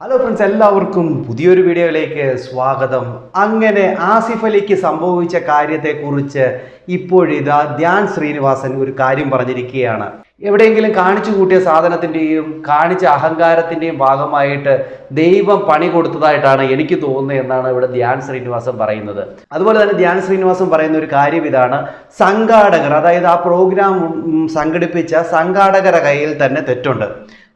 Hello friends എല്ലാവർക്കും പുതിയൊരു വീഡിയോയിലേക്ക് സ്വാഗതം. അങ്ങനെ ആസിഫ് അലിക്ക് സംഭവിച്ച കാര്യത്തെക്കുറിച്ച് ഇപ്പോഴിതാ ധ്യാൻ ശ്രീനിവാസൻ ഒരു കാര്യം പറഞ്ഞിരിക്കുകയാണ്. എവിടെയെങ്കിലും കാണിച്ചു കൂട്ടിയ സാധനത്തിന്റെയും കാണിച്ച അഹങ്കാരത്തിന്റെയും ഭാഗമായിട്ട് ദൈവം പണി കൊടുത്തതായിട്ടാണ് എനിക്ക് തോന്നുന്നത് എന്നാണ് ഇവിടെ ധ്യാൻ ശ്രീനിവാസൻ പറയുന്നത്. അതുപോലെ തന്നെ ധ്യാൻ ശ്രീനിവാസൻ പറയുന്ന ഒരു കാര്യം ഇതാണ്. സംഘാടകർ അതായത് ആ പ്രോഗ്രാം സംഘടിപ്പിച്ച സംഘാടകരുടെ കയ്യിൽ തന്നെ തെറ്റുണ്ട്.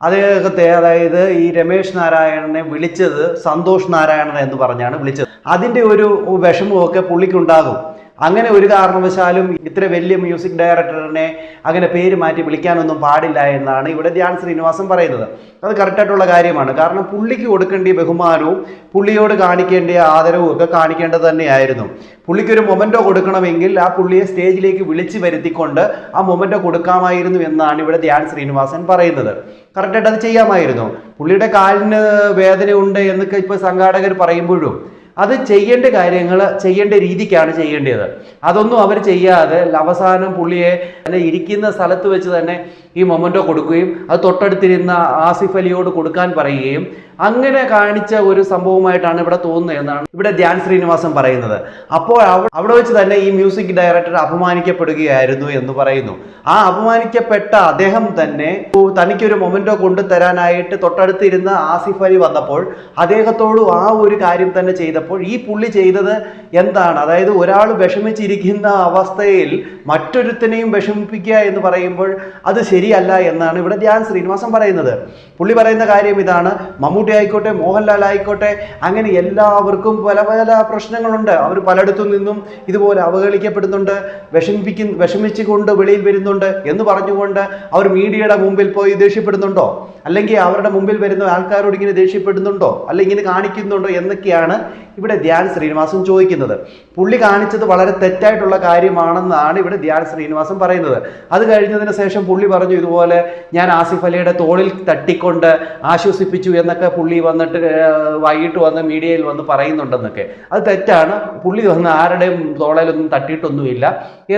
അദ്ദേഹത്തെ അതായത് ഈ രമേശ് നാരായണനെ വിളിച്ചത് സന്തോഷ് നാരായണൻ എന്ന് പറഞ്ഞാണ് വിളിച്ചത്. അതിന്റെ ഒരു വിഷമമൊക്കെ പുള്ളിക്കുണ്ടാകും. അങ്ങനെ ഒരു കാരണവശാലും ഇത്ര വലിയ മ്യൂസിക് ഡയറക്ടറിനെ അങ്ങനെ പേര് മാറ്റി വിളിക്കാനൊന്നും പാടില്ല എന്നാണ് ഇവിടെ ധ്യാൻ ശ്രീനിവാസൻ പറയുന്നത്. അത് കറക്റ്റായിട്ടുള്ള കാര്യമാണ്. കാരണം പുള്ളിക്ക് കൊടുക്കേണ്ട ബഹുമാനവും പുള്ളിയോട് കാണിക്കേണ്ട ആദരവും ഒക്കെ കാണിക്കേണ്ടത് തന്നെയായിരുന്നു. പുള്ളിക്കൊരു മൊമെന്റോ കൊടുക്കണമെങ്കിൽ ആ പുള്ളിയെ സ്റ്റേജിലേക്ക് വിളിച്ചു വരുത്തിക്കൊണ്ട് ആ മൊമെന്റോ കൊടുക്കാമായിരുന്നു എന്നാണ് ഇവിടെ ധ്യാൻ ശ്രീനിവാസൻ പറയുന്നത്. കറക്റ്റായിട്ട് അത് ചെയ്യാമായിരുന്നു. പുള്ളിയുടെ കാലിന് വേദനയുണ്ട് എന്നൊക്കെ ഇപ്പോൾ സംഘാടകർ പറയുമ്പോഴും അത് ചെയ്യേണ്ട കാര്യങ്ങൾ ചെയ്യേണ്ട രീതിക്കാണ് ചെയ്യേണ്ടത്. അതൊന്നും അവർ ചെയ്യാതെ അവസാനം പുള്ളിയെ അല്ലെ ഇരിക്കുന്ന സ്ഥലത്ത് വെച്ച് തന്നെ ഈ മൊമന്റോ കൊടുക്കുകയും അത് തൊട്ടടുത്തിരുന്ന ആസിഫ് അലിയോട് കൊടുക്കാൻ പറയുകയും അങ്ങനെ കാണിച്ച ഒരു സംഭവമായിട്ടാണ് ഇവിടെ തോന്നുന്നത് എന്നാണ് ഇവിടെ ധ്യാൻ ശ്രീനിവാസൻ പറയുന്നത്. അപ്പോൾ അവിടെ വെച്ച് തന്നെ ഈ മ്യൂസിക് ഡയറക്ടർ അപമാനിക്കപ്പെടുകയായിരുന്നു എന്ന് പറയുന്നു. ആ അപമാനിക്കപ്പെട്ട അദ്ദേഹം തന്നെ തനിക്കൊരു മൊമെന്റോ കൊണ്ടുതരാനായിട്ട് തൊട്ടടുത്തിരുന്ന ആസിഫ് അലി വന്നപ്പോൾ അദ്ദേഹത്തോട് ആ ഒരു കാര്യം തന്നെ ചെയ്തപ്പോൾ ഈ പുള്ളി ചെയ്തത് എന്താണ്? അതായത് ഒരാൾ വിഷമിച്ചിരിക്കുന്ന അവസ്ഥയിൽ മറ്റൊരുത്തനെയും വിഷമിപ്പിക്കുക എന്ന് പറയുമ്പോൾ അത് ശരിയല്ല എന്നാണ് ഇവിടെ ധ്യാൻ ശ്രീനിവാസൻ പറയുന്നത്. പുള്ളി പറയുന്ന കാര്യം ഇതാണ്. മമ്മൂട്ടി ആയിക്കോട്ടെ മോഹൻലാൽ ആയിക്കോട്ടെ അങ്ങനെ എല്ലാവർക്കും പല പല പ്രശ്നങ്ങളുണ്ട്. അവർ പലയിടത്തു നിന്നും ഇതുപോലെ അവഹേളിക്കപ്പെടുന്നുണ്ട് വിഷമിപ്പിക്കുന്ന വിഷമിച്ചുകൊണ്ട് വെളിയിൽ വരുന്നുണ്ട് എന്ന് പറഞ്ഞുകൊണ്ട് അവർ മീഡിയയുടെ മുമ്പിൽ പോയി ദേഷ്യപ്പെടുന്നുണ്ടോ? അല്ലെങ്കിൽ അവരുടെ മുമ്പിൽ വരുന്ന ആൾക്കാരോട് ഇങ്ങനെ ദേഷ്യപ്പെടുന്നുണ്ടോ? അല്ലെങ്കിൽ ഇങ്ങനെ കാണിക്കുന്നുണ്ടോ എന്നൊക്കെയാണ് ഇവിടെ ധ്യാൻ ശ്രീനിവാസൻ ചോദിക്കുന്നത്. പുള്ളി കാണിച്ചത് വളരെ തെറ്റായിട്ടുള്ള കാര്യമാണെന്നാണ് ഇവിടെ ധ്യാൻ ശ്രീനിവാസൻ പറയുന്നത്. അത് കഴിഞ്ഞതിന് ശേഷം പുള്ളി പറഞ്ഞു ഇതുപോലെ ഞാൻ ആസിഫ് അലിയുടെ തോളിൽ തട്ടിക്കൊണ്ട് ആശ്വസിപ്പിച്ചു എന്നൊക്കെ പുള്ളി വന്നിട്ട് വൈകിട്ട് വന്ന് മീഡിയയിൽ വന്ന് പറയുന്നുണ്ടെന്നൊക്കെ. അത് തെറ്റാണ്. പുള്ളി വന്ന് ആരുടെയും തോളയിലൊന്നും തട്ടിയിട്ടൊന്നുമില്ല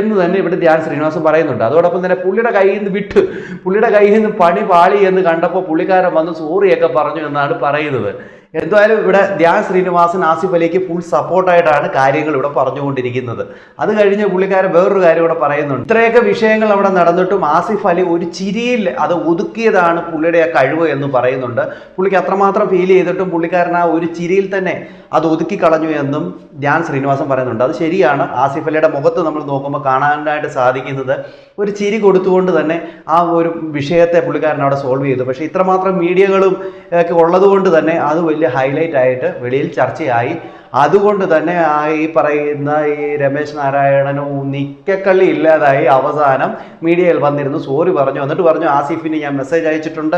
എന്ന് തന്നെ ഇവിടെ ധ്യാൻ ശ്രീനിവാസൻ പറയുന്നുണ്ട്. അതോടൊപ്പം തന്നെ പുള്ളിയുടെ കയ്യിൽ നിന്ന് വിട്ട് പുള്ളിയുടെ കയ്യിൽ നിന്ന് പണി പാളി എന്ന് കണ്ടപ്പോൾ പുള്ളിക്കാരൻ വന്ന് സോറിയൊക്കെ പറഞ്ഞു എന്നാണ് പറയുന്നത്. എന്തായാലും ഇവിടെ ധ്യാൻ ശ്രീനിവാസൻ ആസിഫ് അലിക്ക് ഫുൾ സപ്പോർട്ടായിട്ടാണ് കാര്യങ്ങൾ ഇവിടെ പറഞ്ഞുകൊണ്ടിരിക്കുന്നത്. അത് കഴിഞ്ഞ് പുള്ളിക്കാരൻ വേറൊരു കാര്യം ഇവിടെ പറയുന്നുണ്ട്. ഇത്രയൊക്കെ വിഷയങ്ങൾ അവിടെ നടന്നിട്ടും ആസിഫ് അലി ഒരു ചിരിയിൽ അത് ഒതുക്കിയതാണ് പുള്ളിയുടെ ആ കഴിവ് എന്ന് പറയുന്നുണ്ട്. പുള്ളിക്ക് അത്രമാത്രം ഫീൽ ചെയ്തിട്ടും പുള്ളിക്കാരൻ ആ ഒരു ചിരിയിൽ തന്നെ അത് ഒതുക്കി കളഞ്ഞു എന്നും ധ്യാൻ ശ്രീനിവാസൻ പറയുന്നുണ്ട്. അത് ശരിയാണ്. ആസിഫ് അലിയുടെ മുഖത്ത് നമ്മൾ നോക്കുമ്പോൾ കാണാനായിട്ട് സാധിക്കുന്നത് ഒരു ചിരി കൊടുത്തുകൊണ്ട് തന്നെ ആ ഒരു വിഷയത്തെ പുള്ളിക്കാരൻ അവിടെ സോൾവ് ചെയ്തു. പക്ഷേ ഇത്രമാത്രം മീഡിയകളും ഒക്കെ ഉള്ളതുകൊണ്ട് തന്നെ അത് വലിയ ഹൈലൈറ്റ് ആയിട്ട് വെളിയിൽ ചർച്ചയായി. അതുകൊണ്ട് തന്നെ ആ ഈ പറയുന്ന ഈ രമേശ് നാരായണനും നിക്കക്കള്ളി ഇല്ലാതായി അവസാനം മീഡിയയിൽ വന്നിരുന്നു. സോറി പറഞ്ഞു. എന്നിട്ട് പറഞ്ഞു ആസിഫിന് ഞാൻ മെസ്സേജ് അയച്ചിട്ടുണ്ട്.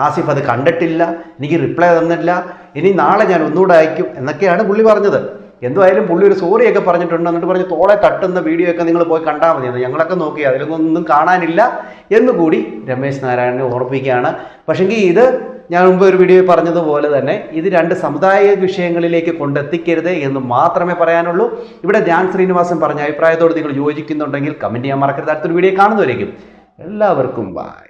ആസിഫ് അത് കണ്ടിട്ടില്ല. എനിക്ക് റിപ്ലൈ തന്നില്ല. ഇനി നാളെ ഞാൻ ഒന്നുകൂടെ അയക്കും എന്നൊക്കെയാണ് പുള്ളി പറഞ്ഞത്. എന്തായാലും പുള്ളി ഒരു സോറിയൊക്കെ പറഞ്ഞിട്ടുണ്ട്. എന്നിട്ട് പറഞ്ഞു തോളെ തട്ടുന്ന വീഡിയോ ഒക്കെ നിങ്ങൾ പോയി കണ്ടാൽ മതി ഞങ്ങളൊക്കെ നോക്കി അതിലൊന്നും കാണാനില്ല എന്നുകൂടി രമേശ് നാരായണനെ ഓർപ്പിക്കുകയാണ്. പക്ഷേങ്കിൽ ഇത് ഞാൻ മുമ്പ് ഒരു വീഡിയോയിൽ പറഞ്ഞതുപോലെ തന്നെ ഇത് രണ്ട് സമുദായ വിഷയങ്ങളിലേക്ക് കൊണ്ടെത്തിക്കരുത് എന്ന് മാത്രമേ പറയാനുള്ളൂ. ഇവിടെ ധ്യാൻ ശ്രീനിവാസൻ പറഞ്ഞ അഭിപ്രായത്തോട് നിങ്ങൾ യോജിക്കുന്നുണ്ടെങ്കിൽ കമന്റ് ചെയ്യാൻ മറക്കരുത്. അടുത്തൊരു വീഡിയോ കാണുന്നവരേക്കും എല്ലാവർക്കും ബൈ